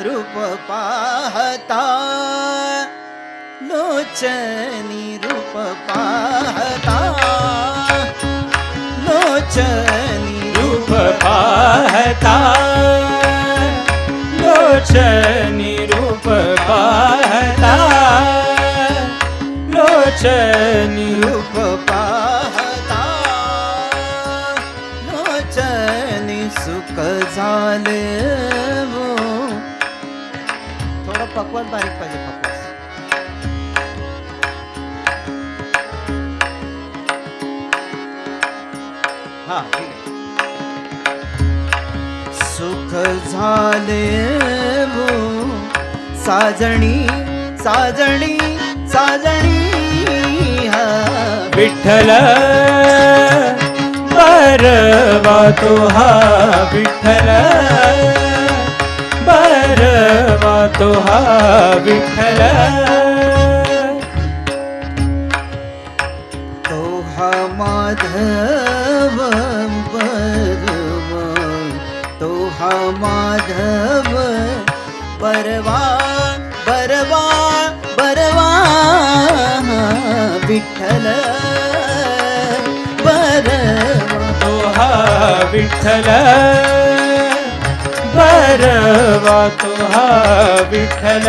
रूप पाहता. लोचनी रूप पाहता. लोचनी रूप पाहता. लोचनी रूप पाहता. लोचनी रूप पाहता. लोचनी सुख झाले. वो. बारीक पाहिजे पकवास हा ठीक आहे सुख झाले वो साजणी साजणी साजणी हा. विठ्ठल परवा तो हा विठ्ठल. बरवा तो हा विठ्ठल. तो हा माधव बरव तो हा माधव बरवा बरवा बरवा विठ्ठल. बरवा तो हा विठ्ठल. परवा तो हा विठ्ठल.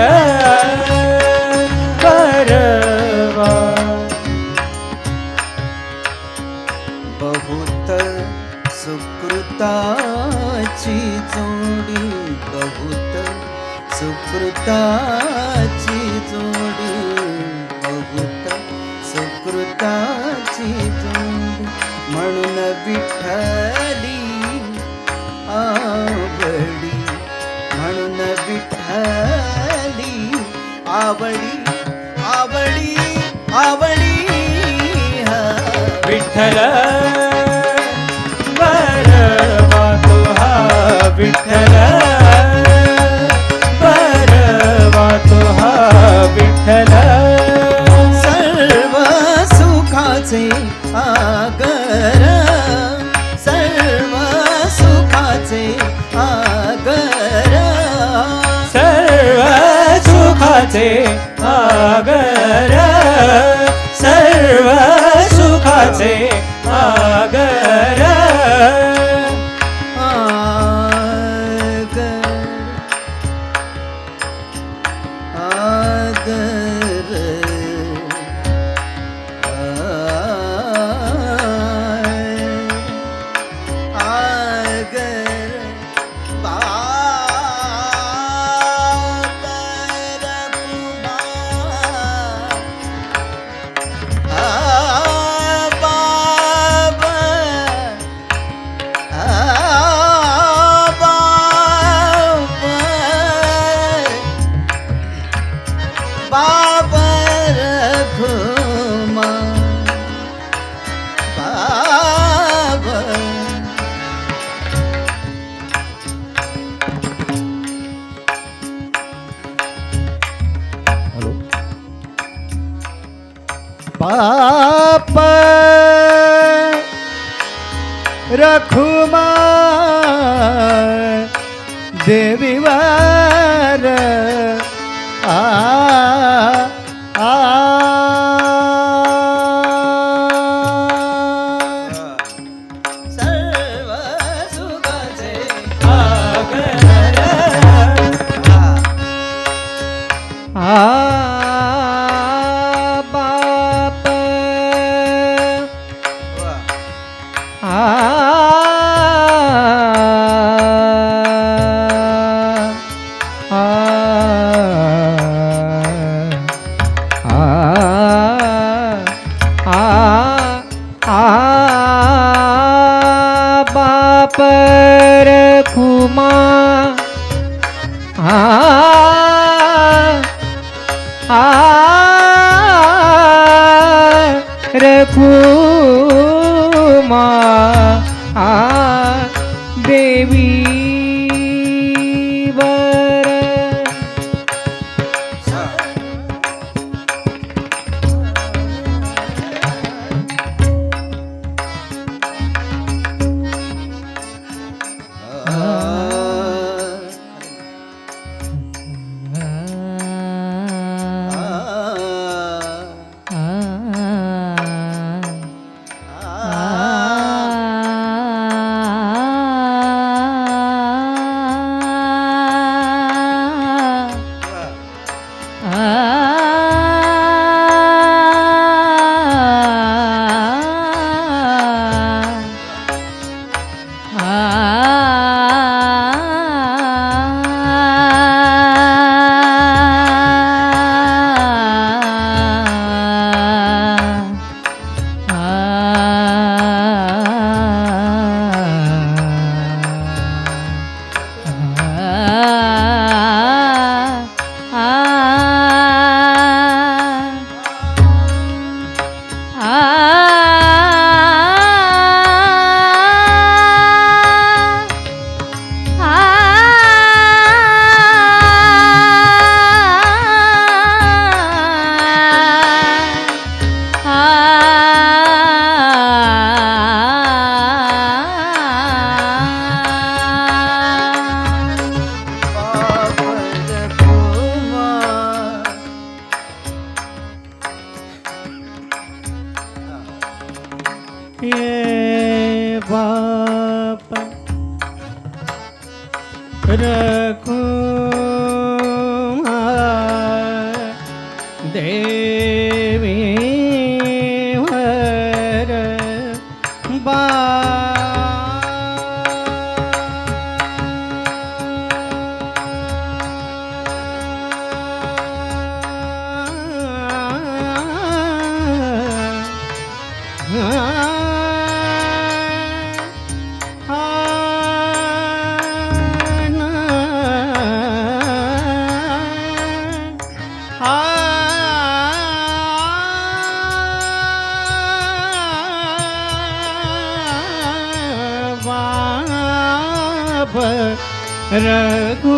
परवा बहुत सुकृताची जोडी बहुत सुकृता आवडी आवडी आवडी विठ्ठल बरवा तो हा विठ्ठल. पाप रखुमा আ Berakut रघु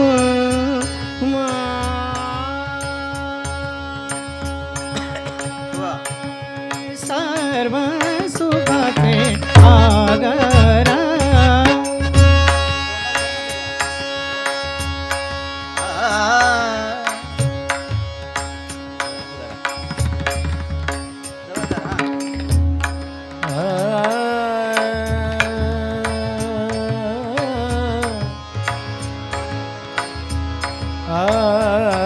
啊。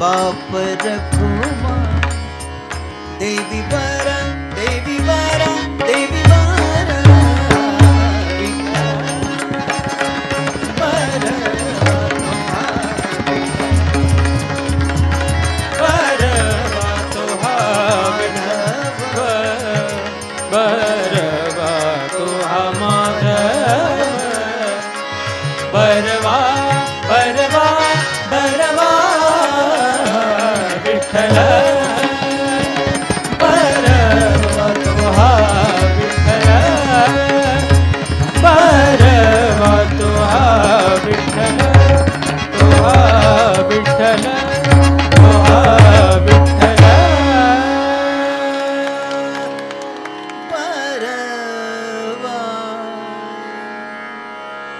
બાપ રખુમા દેવી બરા